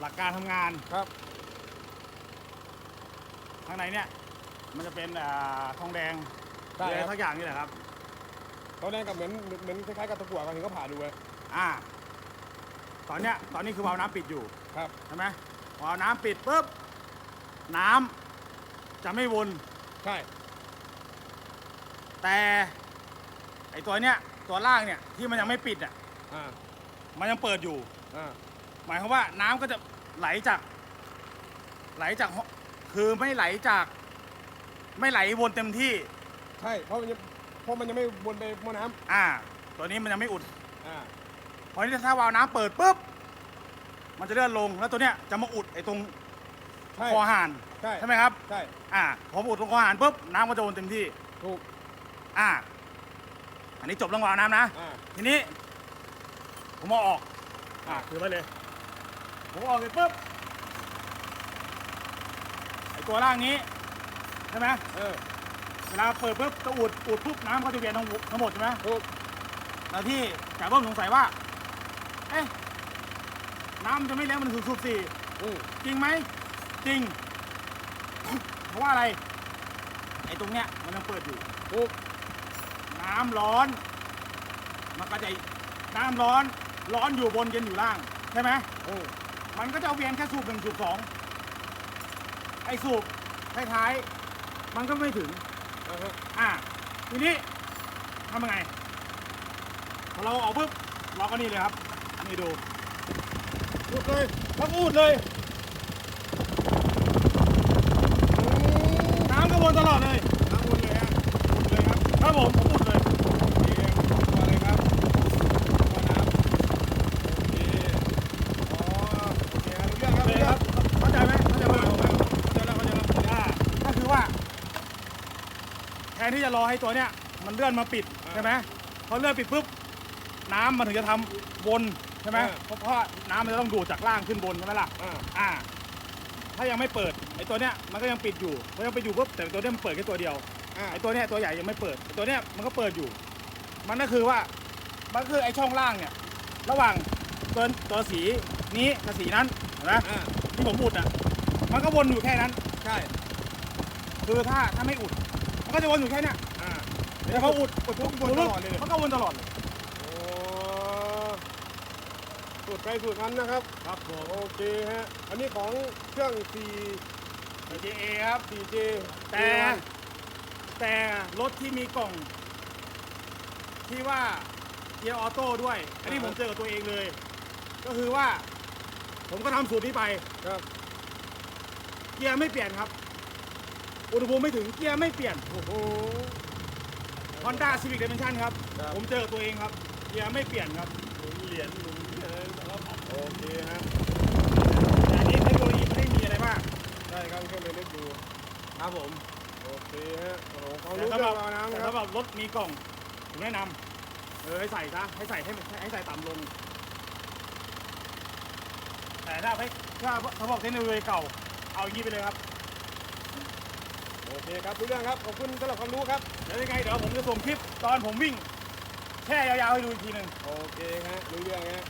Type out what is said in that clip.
หลักการทำงานครับ ข้างในเนี่ย มันจะเป็นอ่าทองแดงหใช่รืออะไรครับทักอย่างนี่แหละครับเขาแดงกับเหมือนเหมือนคล้ายๆกับตะกั่วกันที่เขาผ่าดูเลยอ่า ตอนเนี้ยตอนนี้คือวาล์วน้ำปิดอยู่ครับใช่ไหมวาล์วน้ำปิดปุ๊บน้ำจะไม่วน ใช่แต่ไอตัวเนี้ยตัวล่างเนี่ยที่มันยังไม่ปิดอะอ่ามันยังเปิดอยู่ อ่า หมายความว่าน้ำก็จะไหลจาก ไหลจากห้องคือไม่ไหลจาก ไม่ไหลวนเต็มที่ ใช่เพราะมันยังเพราะมันยังไม่วนไปหม้อน้อ่า ตัวนี้มันยังไม่อุดำอ่าเพราะนี่ถ้าวาล์วน้ำเปิดปุ๊บ มันจะเลื่อนลง แล้วตัวเนี้ยจะมาอุดไอ้ตรงใช่คอห่านใช่ใช่ไหมครับ ใช่อ่า พออุดตรงคอห่านปุ๊บ น้ำก็จะวนเต็มที่ ถูกอ่า อันนี้จบเรื่องวาล์วน้ำนะ อ่าทีนี้ ผมเอาออก อ่าคือไปเลย ผมเอาออกเสร็จปุ๊บไอตัวล่างนี้ใช่ไหมเออเวลาเปิดปุ๊บจะอุดอุดปุ๊บน้ำก็จะเวียนทั้งหมดทั้งหมดใช่ไหมถูกแล้วที่จากต้นสงสัยว่า เอ๊ะน้ำมันจะไม่เลี้ยงมันสูบสูบสี่อืมจริงไหมจริง เพราะว่าอะไรไอ้ตรงเนี้ยมันยังเปิดอยู่ ถูกน้ำร้อน มันก็จะน้ำร้อน ร้อนอยู่บนเย็นอยู่ล่าง ใช่ไหม อืม มันก็จะเอาเวียนแค่สูบหนึ่งสูบสองไอ้สูบท้ายๆมันก็ไม่ถึงอ่าฮะอ่าทีนี้ทำยังไงพอเราเอาปุ๊บเราก็นี่เลยครับ นี่ดูอุดเลยทั้งอุดเลยน้ำก็วนตลอดเลยน้ำวนเลยฮะวนเลยครับครับผมผมอุดเลย โอเคตัวอะไรครับตัวน้ำโอเคอ๋อโอเคครับรู้เรื่องครับ เล รู้ ย เรื่ ค อ รั ง บเข้าใจไหมเข้าใจไหม เข้าใจแล้วเข้าใจแล้วเข้าใจแล้ว อ่าก็คือว่า แทนที่จะรอให้ตัวเนี้ยมันเลื่อนมาปิดใช่ไหมพอเลื่อนปิดปุ๊บน้ำมันถึงจะทำวนใช่ไหมเพราะเพราะน้ำมันจะต้องดูดจากล่างขึ้นบนใช่ไหมล่ะ อ่า อ่า ถ้ายังไม่เปิดไอ้ตัวเนี้ยมันก็ยังปิดอยู่พอยังปิดอยู่ปุ๊บแต่ตัวเนี้ยมันเปิดแค่ตัวเดียวอ่า ไอ้ตัวเนี้ยตัวใหญ่ยังไม่เปิดไอ้ตัวเนี้ยมันก็เปิดอยู่ มันก็คือว่ามันก็คือไอ้ช่องล่างเนี่ยระหว่างตัวตัวสีนี้กับสีนั้นเห็นไหมอ่า ที่ผมอุดอะมันก็วนอยู่แค่นั้น ใช่ คือถ้าถ้าไม่อุดมัน ก็จะวนอยู่แค่เนี้ยอ่าแต่พออุดอุดทุกวนตลอดเลยเนี่ยมันก็วนตลอดเลยโอ้สูตรใครสูตรมันนะครับ ครับผมโอเคฮะ อันนี้ของเครื่อง4 DJA ครับ 4J แต่ แต่รถที่มีกล่อง ที่ว่าเกียร์ออโต้ด้วย อันนี้ผมเจอกับตัวเองเลย ก็คือว่า ผมก็ทำสูตรนี้ไป ครับ เกียร์ไม่เปลี่ยนครับ อุณหภูมิไม่ถึงเกียร์ไม่เปลี่ยนโอ้โห Honda Civic Dimension ครับ ครับ ผมเจอกับตัวเองครับ เกียร์ไม่เปลี่ยนครับหมุนเหรียญหมุนเหรียญแล้วโอเคฮะแต่อันนี้เทคโนโลยีไม่ได้มีอะไรมากใช่ครับเครื่องเล็กดูครับผมโอเคฮะโอ้โหความแต่รู้สำเรื่หอรับงราวน้ำแต่นะครับสำหรับรถมีกล่องผมแนะนำเออให้ใส่ซะให้ใส่ให้ให้ใส่ต่ำลง แต่ถ้าให้ถ้าถ้าบอกเทคโนโลยีเก่าเอาอย่างนี้ไปเลยครับ โอเคครับรู้เรื่องครับ ขอบคุณสำหรับความรู้ครับเดี๋ยวยังไงเดี๋ยวผมจะส่งคลิปตอนผมวิ่ง แช่ยาวๆให้ดูอีกทีหนึ่งโอเคฮะรู้เรื่องฮะ